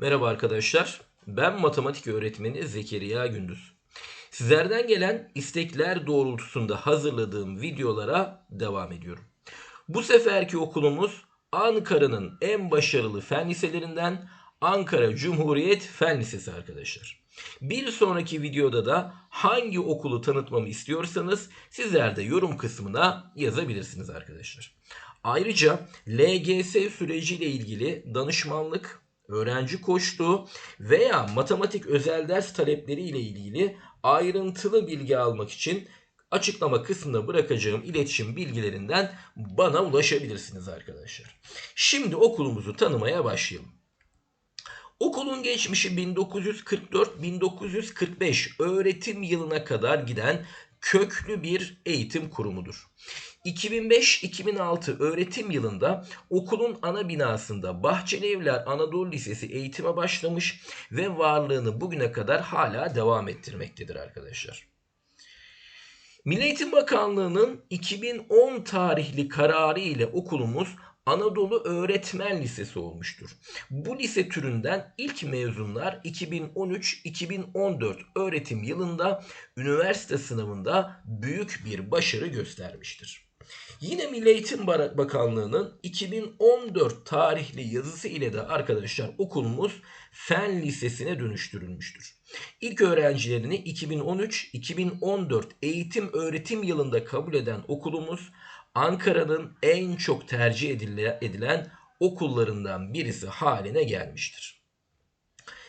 Merhaba arkadaşlar. Ben matematik öğretmeni Zekeriya Gündüz. Sizlerden gelen istekler doğrultusunda hazırladığım videolara devam ediyorum. Bu seferki okulumuz Ankara'nın en başarılı fen liselerinden Ankara Cumhuriyet Fen Lisesi arkadaşlar. Bir sonraki videoda da hangi okulu tanıtmamı istiyorsanız sizler de yorum kısmına yazabilirsiniz arkadaşlar. Ayrıca LGS süreciyle ilgili danışmanlık, öğrenci koçluğu veya matematik özel ders talepleri ile ilgili ayrıntılı bilgi almak için açıklama kısmına bırakacağım iletişim bilgilerinden bana ulaşabilirsiniz arkadaşlar. Şimdi okulumuzu tanımaya başlayalım. Okulun geçmişi 1944-1945 öğretim yılına kadar giden köklü bir eğitim kurumudur. 2005-2006 öğretim yılında okulun ana binasında Bahçeli Evler Anadolu Lisesi eğitime başlamış ve varlığını bugüne kadar hala devam ettirmektedir arkadaşlar. Milli Eğitim Bakanlığı'nın 2010 tarihli kararı ile okulumuz Anadolu Öğretmen Lisesi olmuştur. Bu lise türünden ilk mezunlar 2013-2014 öğretim yılında üniversite sınavında büyük bir başarı göstermiştir. Yine Milli Eğitim Bakanlığı'nın 2014 tarihli yazısı ile de arkadaşlar okulumuz Fen Lisesi'ne dönüştürülmüştür. İlk öğrencilerini 2013-2014 eğitim öğretim yılında kabul eden okulumuz Ankara'nın en çok tercih edilen okullarından birisi haline gelmiştir.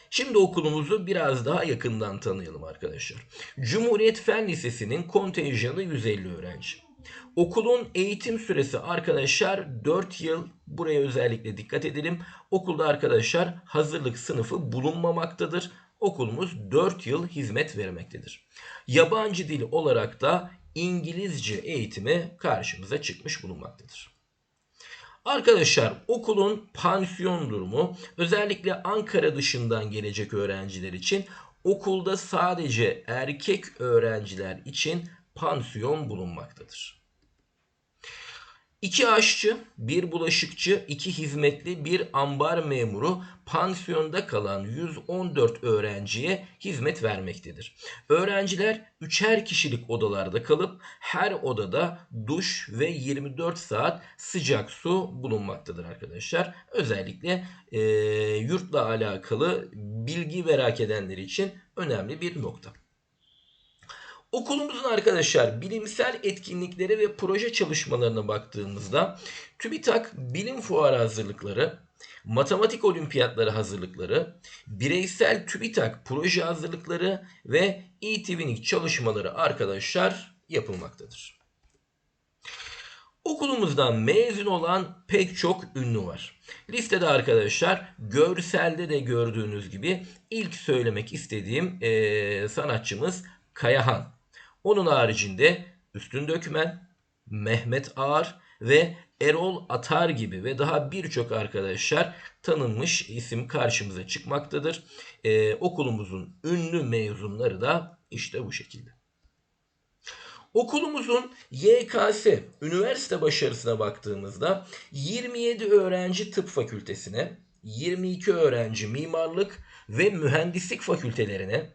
Şimdi okulumuzu biraz daha yakından tanıyalım arkadaşlar. Cumhuriyet Fen Lisesi'nin kontenjanı 150 öğrenci. Okulun eğitim süresi arkadaşlar 4 yıl. Buraya özellikle dikkat edelim. Okulda arkadaşlar hazırlık sınıfı bulunmamaktadır. Okulumuz 4 yıl hizmet vermektedir. Yabancı dil olarak da İngilizce eğitimi karşımıza çıkmış bulunmaktadır. Arkadaşlar okulun pansiyon durumu özellikle Ankara dışından gelecek öğrenciler için okulda sadece erkek öğrenciler için pansiyon bulunmaktadır. İki aşçı, bir bulaşıkçı, iki hizmetli, bir ambar memuru pansiyonda kalan 114 öğrenciye hizmet vermektedir. Öğrenciler üçer kişilik odalarda kalıp her odada duş ve 24 saat sıcak su bulunmaktadır arkadaşlar. Özellikle e, yurtla alakalı bilgi merak edenler için önemli bir nokta. Okulumuzun arkadaşlar bilimsel etkinliklere ve proje çalışmalarına baktığımızda TÜBİTAK bilim fuarı hazırlıkları, matematik olimpiyatları hazırlıkları, bireysel TÜBİTAK proje hazırlıkları ve e-twinning çalışmaları arkadaşlar yapılmaktadır. Okulumuzdan mezun olan pek çok ünlü var. Listede arkadaşlar görselde de gördüğünüz gibi ilk söylemek istediğim e, sanatçımız Kayahan. Onun haricinde Üstün Dökmen, Mehmet Ağar ve Erol Atar gibi ve daha birçok arkadaşlar tanınmış isim karşımıza çıkmaktadır. Ee, okulumuzun ünlü mezunları da işte bu şekilde. Okulumuzun YKS üniversite başarısına baktığımızda 27 öğrenci tıp fakültesine, 22 öğrenci mimarlık ve mühendislik fakültelerine,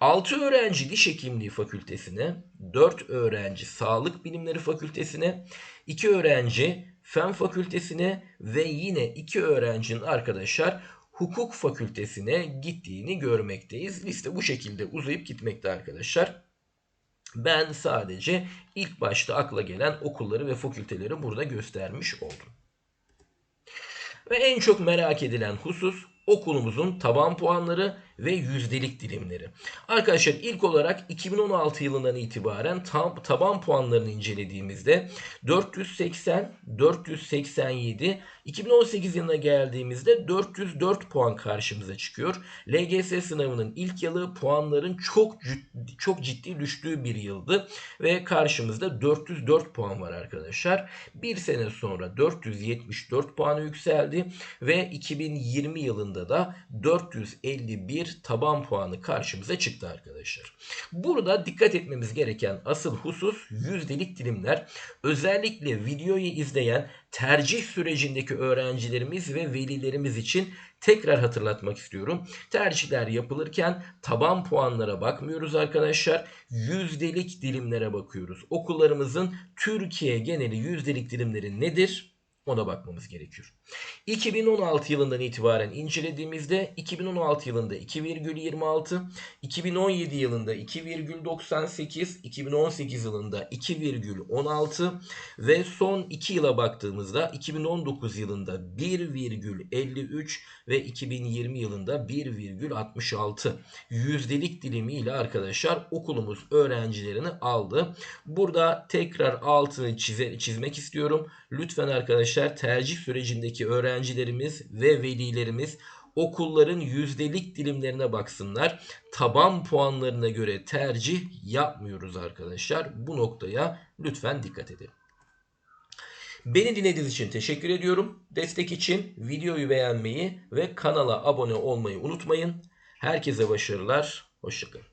6 öğrenci diş hekimliği fakültesine, 4 öğrenci sağlık bilimleri fakültesine, 2 öğrenci fen fakültesine ve yine 2 öğrencinin arkadaşlar hukuk fakültesine gittiğini görmekteyiz. Liste bu şekilde uzayıp gitmekte arkadaşlar. Ben sadece ilk başta akla gelen okulları ve fakülteleri burada göstermiş oldum. Ve en çok merak edilen husus okulumuzun taban puanları ve yüzdelik dilimleri. Arkadaşlar ilk olarak 2016 yılından itibaren tam, taban puanlarını incelediğimizde 480, 487, 2018 yılına geldiğimizde 404 puan karşımıza çıkıyor. LGS sınavının ilk yılı puanların çok çok ciddi düştüğü bir yıldı ve karşımızda 404 puan var arkadaşlar. Bir sene sonra 474 puanı yükseldi ve 2020 yılında da 451 taban puanı karşımıza çıktı arkadaşlar. Burada dikkat etmemiz gereken asıl husus yüzdelik dilimler. Özellikle videoyu izleyen tercih sürecindeki öğrencilerimiz ve velilerimiz için Tekrar hatırlatmak istiyorum. Tercihler yapılırken taban puanlara bakmıyoruz arkadaşlar. Yüzdelik dilimlere bakıyoruz. Okullarımızın Türkiye geneli yüzdelik dilimleri nedir? Ona bakmamız gerekiyor. 2016 yılından itibaren incelediğimizde 2016 yılında 2,26, 2017 yılında 2,98, 2018 yılında 2,16 ve son 2 yıla baktığımızda 2019 yılında 1,53 ve 2020 yılında 1,66 yüzdelik dilimi ile arkadaşlar okulumuz öğrencilerini aldı. Burada tekrar altını çize, çizmek istiyorum. Lütfen arkadaşlar tercih sürecindeki öğrencilerimiz ve velilerimiz okulların yüzdelik dilimlerine baksınlar. Taban puanlarına göre tercih yapmıyoruz arkadaşlar. Bu noktaya lütfen dikkat edin. Beni dinlediğiniz için teşekkür ediyorum. Destek için videoyu beğenmeyi ve kanala abone olmayı unutmayın. Herkese başarılar. Hoşçakalın.